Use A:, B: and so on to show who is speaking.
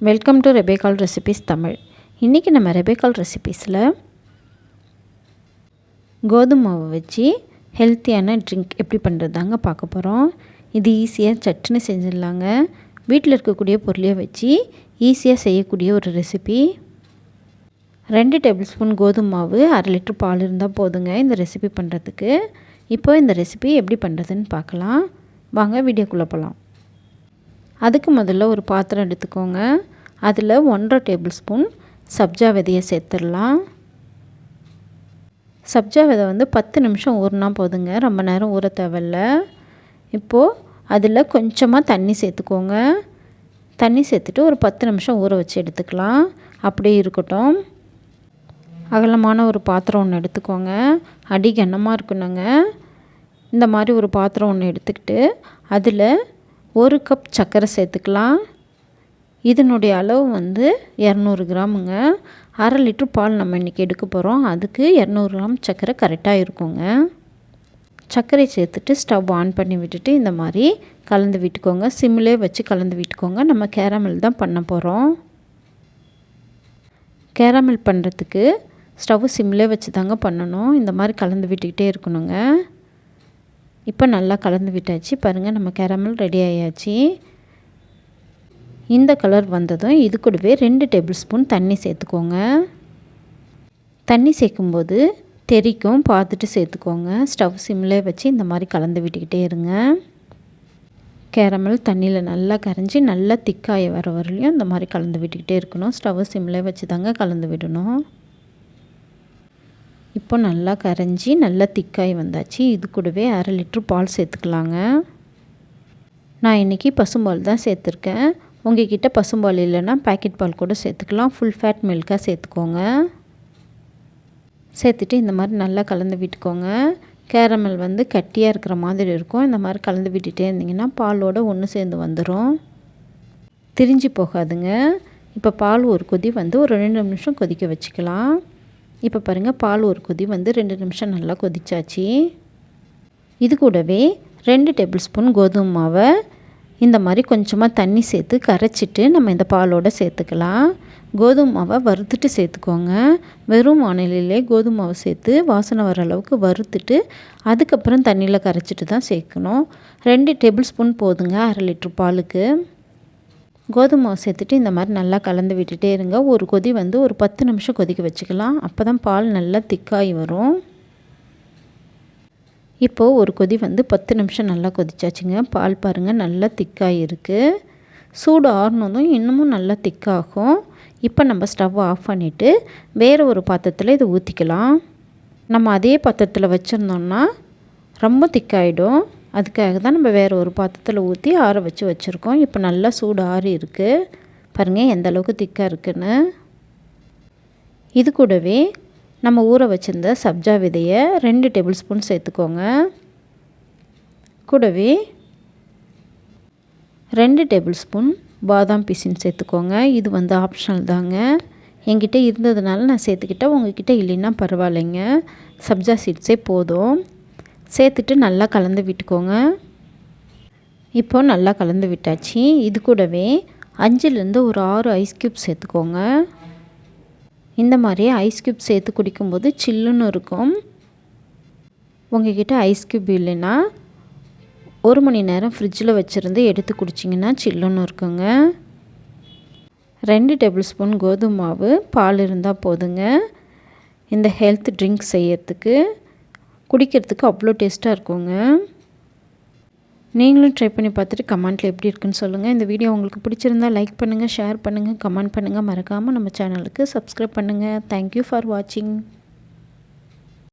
A: Welcome to ரெபேகால் recipes Tamil இன்றைக்கி நம்ம ரெபேகால் ரெசிபீஸில் கோதுமை மாவை வச்சு ஹெல்த்தியான ட்ரிங்க் எப்படி பண்ணுறது தாங்க பார்க்க போகிறோம் இது ஈஸியாக சட்னி செஞ்சிடலாங்க. வீட்டில் இருக்கக்கூடிய பொருளையை வச்சு ஈஸியாக செய்யக்கூடிய ஒரு ரெசிபி ரெண்டு டேபிள் ஸ்பூன் கோதுமை மாவு அரை லிட்டர் பால் இருந்தால் போதுங்க இந்த ரெசிபி பண்ணுறதுக்கு இப்போ இந்த ரெசிபி எப்படி பண்ணுறதுன்னு பார்க்கலாம். வாங்க வீடியோக்குள்ளே போகலாம் அதுக்கு முதல்ல ஒரு பாத்திரம் எடுத்துக்கோங்க. அதில் ஒன்றரை டேபிள் ஸ்பூன் சப்ஜா விதையை சேர்த்துடலாம். சப்ஜா விதை வந்து பத்து நிமிஷம் ஊறினா போதுங்க. ரொம்ப நேரம் ஊற தேவையில்ல. இப்போது அதில் கொஞ்சமாக தண்ணி சேர்த்துக்கோங்க. தண்ணி சேர்த்துட்டு ஒரு பத்து நிமிஷம் ஊற வச்சு எடுத்துக்கலாம். அப்படியே இருக்கட்டும். அகலமான ஒரு பாத்திரம் ஒன்று எடுத்துக்கோங்க. அடி கனமாக இருக்கணுங்க. இந்த மாதிரி ஒரு பாத்திரம் ஒன்று எடுத்துக்கிட்டு அதில் ஒரு கப் சர்க்கரை சேர்த்துக்கலாம். இதனுடைய அளவு வந்து இரநூறு கிராமுங்க. அரை லிட்ரு பால் நம்ம இன்றைக்கி எடுக்க போகிறோம் அதுக்கு இரநூறு கிராம் சர்க்கரை கரெக்டாக இருக்குங்க. சர்க்கரை சேர்த்துட்டு ஸ்டவ் ஆன் பண்ணி விட்டுட்டு இந்த மாதிரி கலந்து விட்டுக்கோங்க. சிம்மிலே வச்சு கலந்து விட்டுக்கோங்க. நம்ம கேரமல் தான் பண்ண போகிறோம் கேரமல் பண்ணுறதுக்கு ஸ்டவ் சிம்மிலே வச்சு தாங்க பண்ணணும். இந்த மாதிரி கலந்து விட்டுக்கிட்டே இருக்கணுங்க. இப்போ நல்லா கலந்து விட்டாச்சு. பாருங்கள் நம்ம கேரமல் ரெடி ஆயாச்சு. இந்த கலர் வந்ததும் இது கூடவே ரெண்டு டேபிள் ஸ்பூன் தண்ணி சேர்த்துக்கோங்க. தண்ணி சேர்க்கும்போது தெரிக்கும் பார்த்துட்டு சேர்த்துக்கோங்க. ஸ்டவ் சிம்லேயே வச்சு இந்த மாதிரி கலந்து விட்டுக்கிட்டே இருங்க. கேரமல் தண்ணியில் நல்லா கரைஞ்சி நல்லா திக்காய வர வரலையும் இந்த மாதிரி கலந்து விட்டுக்கிட்டே இருக்கணும். ஸ்டவ் சிம்லே வச்சு தாங்க கலந்து விடணும். இப்போ நல்லா கரைஞ்சி நல்லா திக்காய் வந்தாச்சு. இது கூடவே அரை லிட்ரு பால் சேர்த்துக்கலாங்க. நான் இன்றைக்கி பசும்பால் தான் சேர்த்துருக்கேன். உங்ககிட்ட பசும்பால் இல்லைன்னா பேக்கெட் பால் கூட சேர்த்துக்கலாம். ஃபுல் ஃபேட் மில்காக சேர்த்துக்கோங்க. சேர்த்துட்டு இந்த மாதிரி நல்லா கலந்து விட்டுக்கோங்க. கேரமல் வந்து கட்டியாக இருக்கிற மாதிரி இருக்கும். இந்த மாதிரி கலந்து விட்டுட்டே இருந்திங்கன்னா பாலோடு ஒன்று சேர்ந்து வந்துடும் திரிஞ்சு போகாதுங்க. இப்போ பால் ஒரு கொதி வந்து ஒரு ரெண்டு நிமிஷம் கொதிக்க வச்சுக்கலாம். இப்போ பாருங்கள் பால் ஒரு கொதி வந்து ரெண்டு நிமிஷம் நல்லா கொதிச்சாச்சு. இது கூடவே ரெண்டு டேபிள் ஸ்பூன் கோதுமை மாவை. இந்த மாதிரி கொஞ்சமாக தண்ணி சேர்த்து கரைச்சிட்டு நம்ம இந்த பாலோடு சேர்த்துக்கலாம். கோதுமை மாவை வறுத்துட்டு சேர்த்துக்கோங்க. வெறும் வானிலையிலே கோதுமை மாவை சேர்த்து வாசனை வர அளவுக்கு வறுத்துட்டு அதுக்கப்புறம் தண்ணியில் கரைச்சிட்டு தான் சேர்க்கணும். ரெண்டு டேபிள் ஸ்பூன் போதுங்க அரை லிட்ரு பாலுக்கு. கோதுமை சேர்த்துட்டு இந்த மாதிரி நல்லா கலந்து விட்டுட்டே இருங்க. ஒரு கொதி வந்து ஒரு பத்து நிமிஷம் கொதிக்க வச்சுக்கலாம். அப்போ தான் பால் நல்லா திக்காகி வரும். இப்போது ஒரு கொதி வந்து பத்து நிமிஷம் நல்லா கொதிச்சாச்சுங்க. பால் பாருங்கள் நல்லா திக்காகி இருக்குது சூடு ஆறினதும் இன்னமும் நல்லா திக்காகும். இப்போ நம்ம ஸ்டவ் ஆஃப் பண்ணிவிட்டு வேறு ஒரு பாத்திரத்தில் இதை ஊற்றிக்கலாம் நம்ம அதே பாத்திரத்தில் வச்சுருந்தோம்னா ரொம்ப திக்காயிடும். அதுக்காக தான் நம்ம வேறு ஒரு பாத்திரத்தில் ஊற்றி ஆற வச்சு வச்சுருக்கோம். இப்போ நல்லா சூடு ஆறி இருக்குது பாருங்கள் எந்த அளவுக்கு திக்காக இருக்குன்னு. இது கூடவே நம்ம ஊற வச்சுருந்த சப்ஜா விதையை ரெண்டு டேபிள் ஸ்பூன் சேர்த்துக்கோங்க. கூடவே ரெண்டு டேபிள் ஸ்பூன் பாதாம் பிசின் சேர்த்துக்கோங்க. இது வந்து ஆப்ஷனல் தாங்க. என்கிட்ட இருந்ததுனால நான் சேர்த்துக்கிட்டேன். உங்ககிட்ட இல்லைன்னா பரவாயில்லைங்க. சப்ஜா சீட்ஸே போதும். சேர்த்துட்டு நல்லா கலந்து விட்டுக்கோங்க. இப்போ நல்லா கலந்து விட்டாச்சு. இது கூடவே அஞ்சுலேருந்து ஒரு ஆறு ஐஸ் க்யூப் சேர்த்துக்கோங்க. இந்த மாதிரி ஐஸ் க்யூப் சேர்த்து குடிக்கும்போது சில்லுன்னு இருக்கும். உங்ககிட்ட ஐஸ் க்யூப் இல்லைன்னா ஒரு மணி நேரம் ஃப்ரிட்ஜில் வச்சுருந்து எடுத்து குடிச்சிங்கன்னா சில்லுன்னு இருக்குங்க. ரெண்டு டேபிள் ஸ்பூன் கோதுமை மாவு பால் இருந்தால் போதுங்க. இந்த ஹெல்த் ட்ரிங்க் செய்யறதுக்கு. குடிக்கிறதுக்கு அவ்வளோ டேஸ்ட்டாக இருக்குங்க. நீங்களும் ட்ரை பண்ணி பார்த்துட்டு கமெண்ட்டில் எப்படி இருக்குன்னு சொல்லுங்கள் இந்த வீடியோ உங்களுக்கு பிடிச்சிருந்தால் லைக் பண்ணுங்கள் ஷேர் பண்ணுங்கள் கமெண்ட் பண்ணுங்கள் மறக்காமல் நம்ம சேனலுக்கு சப்ஸ்கிரைப் பண்ணுங்கள் தேங்க்யூ ஃபார் வாட்சிங்